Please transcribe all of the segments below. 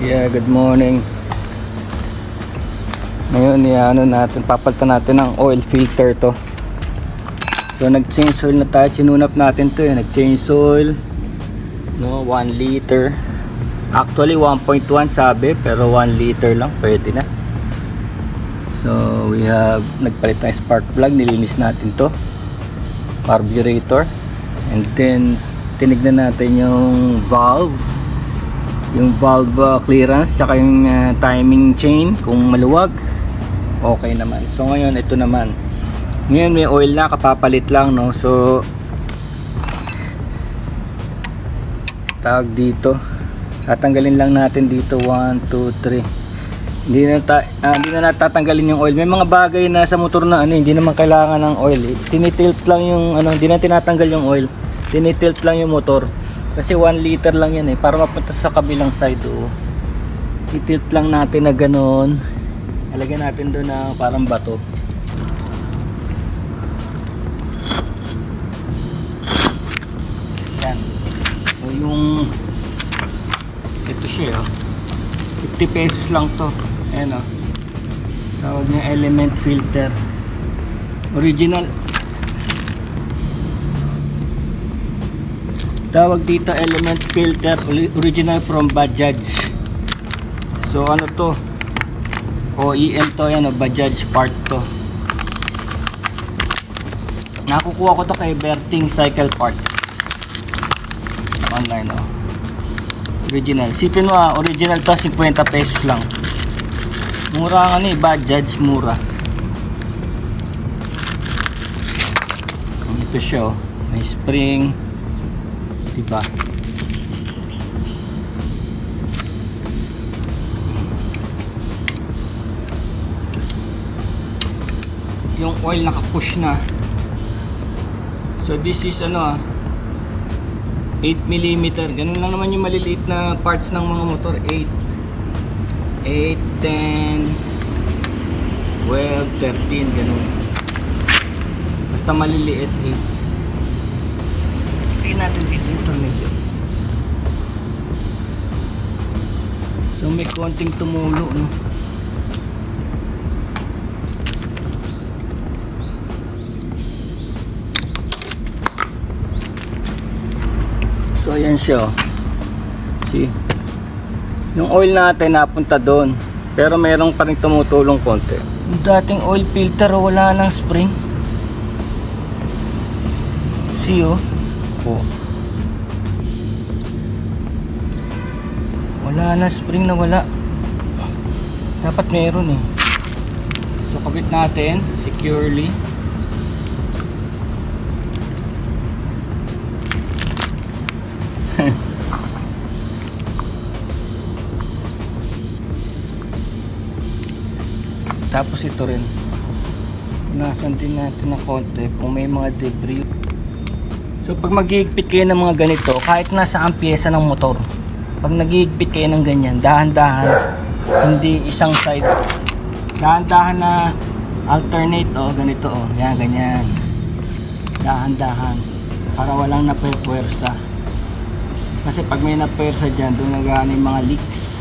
Yeah, good morning. Ngayon, ano natin, papalitan natin ng oil filter to. So, nag-change oil na tayo. Sinunap natin to eh. Nag-change oil. No, 1 liter. Actually, 1.1 sabi, pero 1 liter lang. Pwede na. So, we have, nagpalit tayo spark plug. Nilinis natin to. Carburetor. And then, tinignan natin yung valve yung valve uh, clearance tsaka yung uh, timing chain kung maluwag okay naman. So ngayon ito naman. Ngayon may oil na kapapalit lang no? So tawag dito. Tatanggalin lang natin dito. 1, 2, 3 hindi na, ta ah, hindi na natatanggalin yung oil. May mga bagay na sa motor na ano hindi naman kailangan ng oil. Eh. tinitilt lang yung ano hindi na tinatanggal yung oil. Tinitilt lang yung motor kasi 1 liter lang yan eh para mapunta sa kabilang side oh. itilt lang natin na ganon alagyan natin doon na parang bato yan so yung ito siya oh. 50 pesos lang to ayan oh. tawag niya element filter original tawag dito element filter ori- original from Bajaj. So ano to? OEM to yan o Bajaj part to. Nakukuha ko to kay Berting Cycle Parts. Online o. Original. Sipin mo ah original to 50 pesos lang. Mura nga ni Bajaj mura. Ito siya oh. may spring Diba? Yung oil naka-push na. So this is ano ah 8 mm. Ganun lang naman yung maliliit na parts ng mga motor. 8 8, 10 12, 13 ganun. Basta maliliit 8 Tingnan natin dito tornilyo. So may konting tumulo, no? So ayan siya, oh. See? Yung oil natin napunta doon. Pero merong pa rin tumutulong konti. Yung dating oil filter, wala nang spring. See, oh. Oh. Wala na spring na wala. Dapat meron eh. So kabit natin securely. Tapos ito rin. Punasan din natin ng konti kung may mga debris. So pag maghihigpit kayo ng mga ganito, kahit nasa ang pyesa ng motor, pag naghihigpit kayo ng ganyan, dahan-dahan, hindi isang side. Dahan-dahan na alternate, oh, ganito, oh, yan, ganyan. Dahan-dahan, para walang napepwersa. Kasi pag may napwersa dyan, doon nagani yung mga leaks.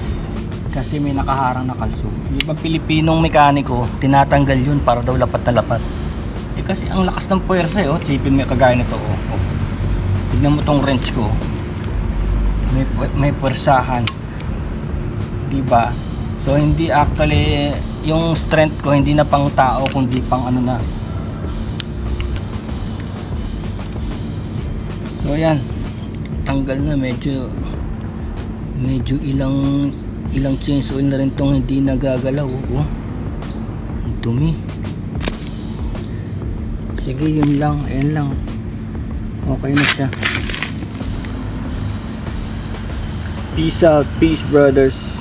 Kasi may nakaharang na kalso. Yung ibang Pilipinong mekaniko, tinatanggal yun para daw lapat na lapat. Eh kasi ang lakas ng puwersa eh, oh. Sipin mo kagaya nito, oh. oh. Tignan mo tong wrench ko. May, may puwersahan. Diba? So, hindi actually, yung strength ko, hindi na pang tao, kundi pang ano na. So, ayan. Tanggal na, medyo, medyo ilang, ilang chains oil na rin tong hindi nagagalaw. Oh. Dumi. Sige, yun lang. Ayan lang. Okay na siya. Peace out. Peace, brothers.